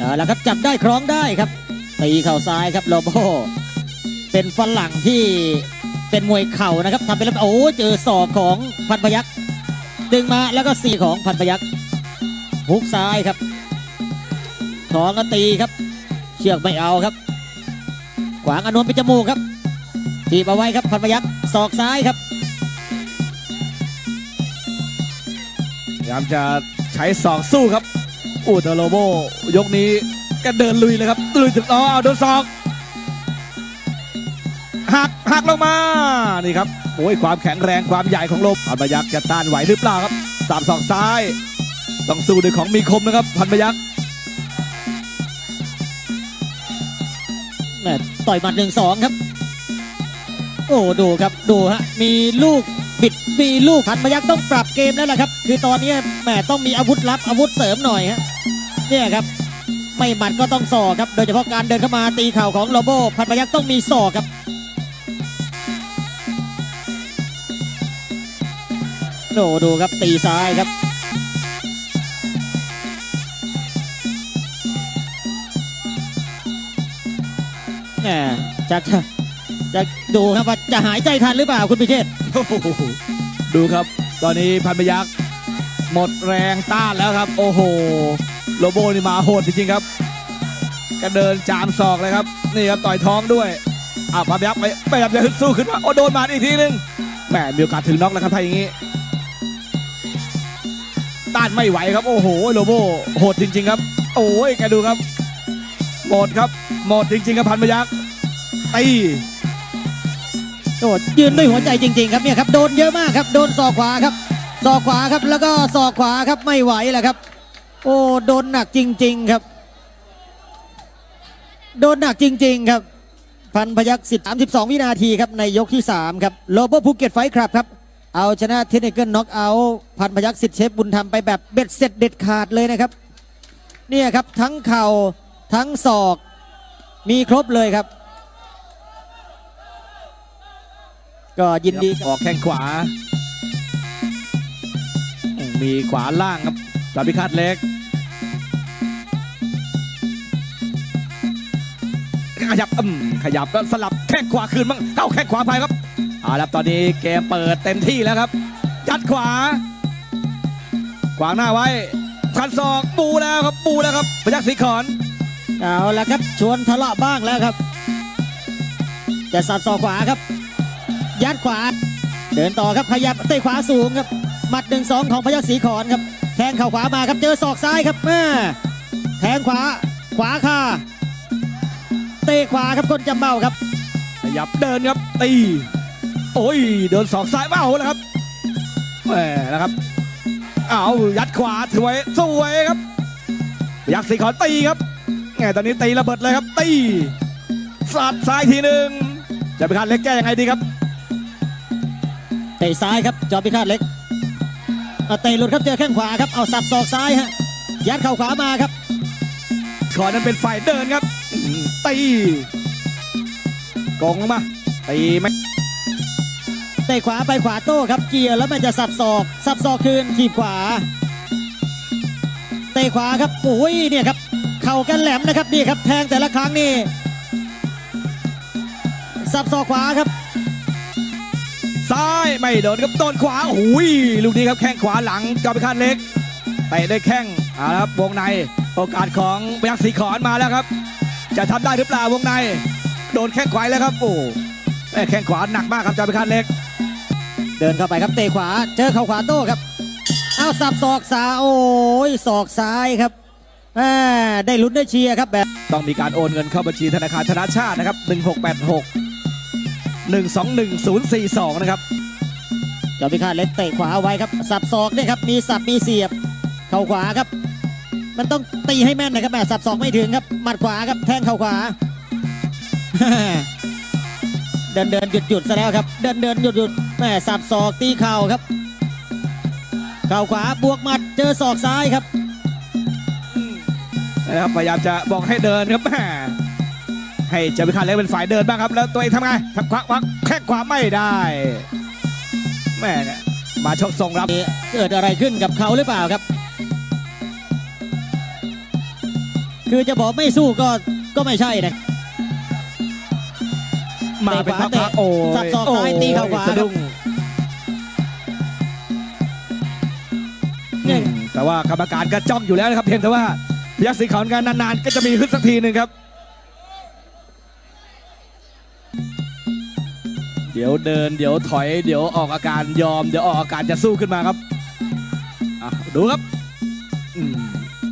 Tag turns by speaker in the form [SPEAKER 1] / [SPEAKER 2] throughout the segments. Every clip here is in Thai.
[SPEAKER 1] เอาละครับจับได้คล้องได้ครับตีเข่าซ้ายครับโลโบเป็นฝรั่งที่เป็นมวยเข่านะครับทำเป็นแล้วโอ้เจอศอกของพันพยักษ์ดึงมาแล้วก็สี่ของพันพยักษ์ฮุกซ้ายครับถองตีครับ เชือกไม่เอาครับ ขวางอนนท์เป็นจมูกครับทีบเอาไว้ครับพันพยักษ์ศอกซ้ายครับ
[SPEAKER 2] พยายามจะใช้ศอกสู้ครับ อูเทอร์โลโบยกนี้ก็เดินลุยเลยครับลุยถึงอ๋อเอาโดนศอกหักหักลงมานี่ครับโอ้ยความแข็งแรงความใหญ่ของลบพันพยักษ์จะต้านไหวหรือเปล่าครับสามศอกซ้าย ต้องสู้ด้วยของมีคมนะครับ พันพยักษ์
[SPEAKER 1] แม่ต่อยหมัดหนึ่งสองครับ โอ้ดูครับดูฮะมีลูก บิดมีลูกพันพยักษ์ต้องปรับเกมแล้วล่ะครับ คือตอนนี้แหม่ต้องมีอาวุธลับอาวุธเสริมหน่อยฮะเนี่ยครับ ไม่หมัดก็ต้องศอกครับ โดยเฉพาะการเดินเข้ามาตีเข่าของโลโบพันพยักษ์ต้องมีศอกครับโอ้ดูครับตีซ้ายครับแหมจะจะจะ ดูครับว่าจะหายใจทันหรือเปล่าคุณพิเชษ
[SPEAKER 2] ดูครับ ตอนนี้พันพยักษ์หมดแรงต้านแล้วครับ โอ้โห โลโบนี่มาโหดจริงๆครับก็เดินจามศอกเลยครับ นี่ครับต่อยท้องด้วยอ้าพันพยักษ์ไปไปพยายามจะสู้ขึ้นมาโอ้โดนมาอีกทีนึงแหมมีโอกาสถึงน็อกแล้วครับถ้าอย่างนี้ ต้านไม่ไหวครับ โอ้โหโลโบโหดจริง ๆ ครับ โอ้ยแกดูครับหมดครับหมดจริงๆครับพันพยักษ์ตี
[SPEAKER 1] โอ้ยืนด้วยหัวใจจริง ๆ ครับเนี่ยครับโดนเยอะมากครับโดนศอกขวาครับศอกขวาครับแล้วก็ศอกขวาครับไม่ไหวแหละครับ โอ้โดนหนักจริง ๆครับ โดนหนักจริง ๆ ครับพันพยักสิบสามสิบสองวินาทีครับในยกที่สามครับโลโบภูเก็ตไฟครับครับ เอาชนะเทคนิคเกิลน็อกเอาพันพยักสิทธิ์เชฟบุญธรรมไปแบบเบ็ดเสร็จเด็ดขาดเลยนะครับเนี่ยครับทั้งเข่าทั้งศอกมีครบเลยครับ ก็ยินดีกับ
[SPEAKER 2] ออกแข้งขวา มีขวาล่างครับจาพิฆาตเล็กขยับอืมขยับแล้วสลับแข้งขวาคืนบ้างเข้าแข้งขวาไปครับเอาละครับตอนนี้เกมเปิดเต็มที่แล้วครับ ยัดขวา ขวางหน้าไว้คันศอกปูแล้วครับปูแล้วครับพยักศรีขอน
[SPEAKER 1] เอาละครับชวนทะเลาะบ้างแล้วครับจะสับศอกขวาครับ ยัดขวา เดินต่อครับขยับเตะขวาสูงครับหมัดหนึ่งสองของพยัคฆ์ศรีขอนครับแทงเข่าขวามาครับเจอศอกซ้ายครับแม่แทงขวาขวาคาเตะขวาครับก้นจำเบ้าครับ
[SPEAKER 2] ขยับเดินครับตีโอ้ยเดินสองซ้ายมาเอาแล้วครับแหมนะครับเอายัดขวาสวยสวยครับยักษ์สีขอนตีครับแหมตอนนี้ตีระเบิดเลยครับตีสัดซ้ายทีหนึ่งจะไปคันเล็กแก้ยังไงดีครับ
[SPEAKER 1] เตะซ้ายครับจอมพิฆาตเล็กเอาเตะหลุดครับเจอแข้งขวาครับเอาสับศอกซ้ายฮะยัดเข่าขวามาครับ
[SPEAKER 2] ขอนั้นเป็นฝ่ายเดินครับอื้อหือตีกองลงมาตีไม่
[SPEAKER 1] เตะขวาไปขวาโต้ครับเกี่ยวแล้วมันจะสับศอกสับศอกคืนทีบขวาเตะขวาครับโอ้ยเนี่ยครับเข่ากันแหลมนะครับนี่ครับแทงแต่ละครั้งนี่สับศอกขวาครับ
[SPEAKER 2] ซ้ายไม่โดนครับโดนขวาโอ้ยลูกนี้ครับแข้งขวาหลังจอมไปคันเล็กเตะด้วยแข้งเอาละครับวงในโอกาสของพยักษ์สีขอนมาแล้วครับ จะทำได้หรือเปล่าวงใน โดนแข้งขวาแล้วครับโอ้แม่แข้งขวาหนักมากครับจอมไปคันเล็ก
[SPEAKER 1] เดินเข้าไปครับเตะขวาเจอเข่าขวาโต้ครับเอาสับศอกซ้ายโอ้ยศอกซ้ายครับแม่ได้ลุ้นได้เชียร์ครับแบบ
[SPEAKER 2] ต้องมีการโอนเงินเข้าบัญชีธนาคารธนาชาตินะครับ1686 121042 นะครับ
[SPEAKER 1] จอมพิฆาตเล็กเตะขวาเอาไว้ครับสับศอกเนี่ยครับมีสับมีเสียบ เข่าขวาครับ มันต้องตีให้แม่นนะครับแม่สับศอกไม่ถึงครับหมัดขวาครับแทงเข่าขวา เดินเดินหยุดหยุดซะแล้วครับ เดินเดินหยุดหยุดแม่สับศอกตีเข่าครับ เข่าขวาบวกหมัดเจอศอกซ้ายครับ
[SPEAKER 2] นะครับพยายามจะบอกให้เดินครับแม่ ให้เจ้าพิฆาตเล็กเป็นฝ่ายเดินบ้างครับแล้วตัวเองทำไงทำขวาขวาแข้งขวาไม่ได้แม่เนี่ยมาชกส่งรับ
[SPEAKER 1] เกิดอะไรขึ้นกับเขาหรือเปล่าครับ คือจะบอกไม่สู้ก็ก็ไม่ใช่นะ
[SPEAKER 2] มาเป็นพัก
[SPEAKER 1] เตะขวา
[SPEAKER 2] ๆโอ้ย
[SPEAKER 1] สับศอกซ้ายตีเข่าขวา
[SPEAKER 2] โอ้ยสะดุ้ง
[SPEAKER 1] เนี่ย
[SPEAKER 2] อืมแต่ว่ากรรมการก็จ้องอยู่แล้วนะครับเพียงแต่ว่าพยักษ์สีขาวกันนานๆ ก็จะมีขึ้นสักทีหนึ่งครับ ดี๋ยวเดิน เดี๋ยวถอย เดี๋ยวออกอาการยอม เดี๋ยวออกอาการจะสู้ขึ้นมาครับอะดูครับอืม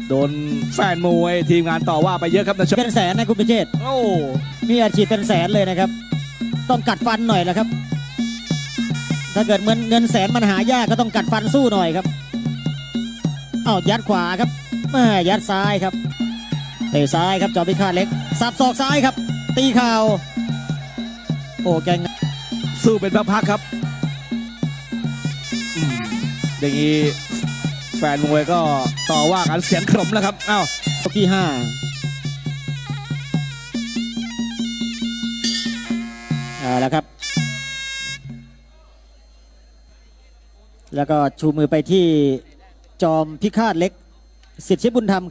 [SPEAKER 2] โดนแฟนมวยทีมงานต่อว่าไปเยอะครับนะช
[SPEAKER 1] เป็นแสนนะคุณพิเชษฐ์
[SPEAKER 2] โอ้
[SPEAKER 1] มีอาชีพเป็นแสนเลยนะครับ ต้องกัดฟันหน่อยแหละครับ ถ้าเกิดเงินเงินแสนมันหายากก็ต้องกัดฟันสู้หน่อยครับอ้าวยัดขวาครับแม่ยัดซ้ายครับเตะซ้ายครับจอมพิฆาตเล็กสับศอกซ้ายครับ ตีเข่าโอ้แกง
[SPEAKER 2] สู้เป็นพักๆครับอย่างนี้แฟนมวยก็ต่อว่ากันเสียงขลมแล้วครับอ้าว
[SPEAKER 1] ยกที่ห้าเอาละครับ แล้วก็ชูมือไปที่จอมพิฆาตเล็กสิทธิบุญธรรม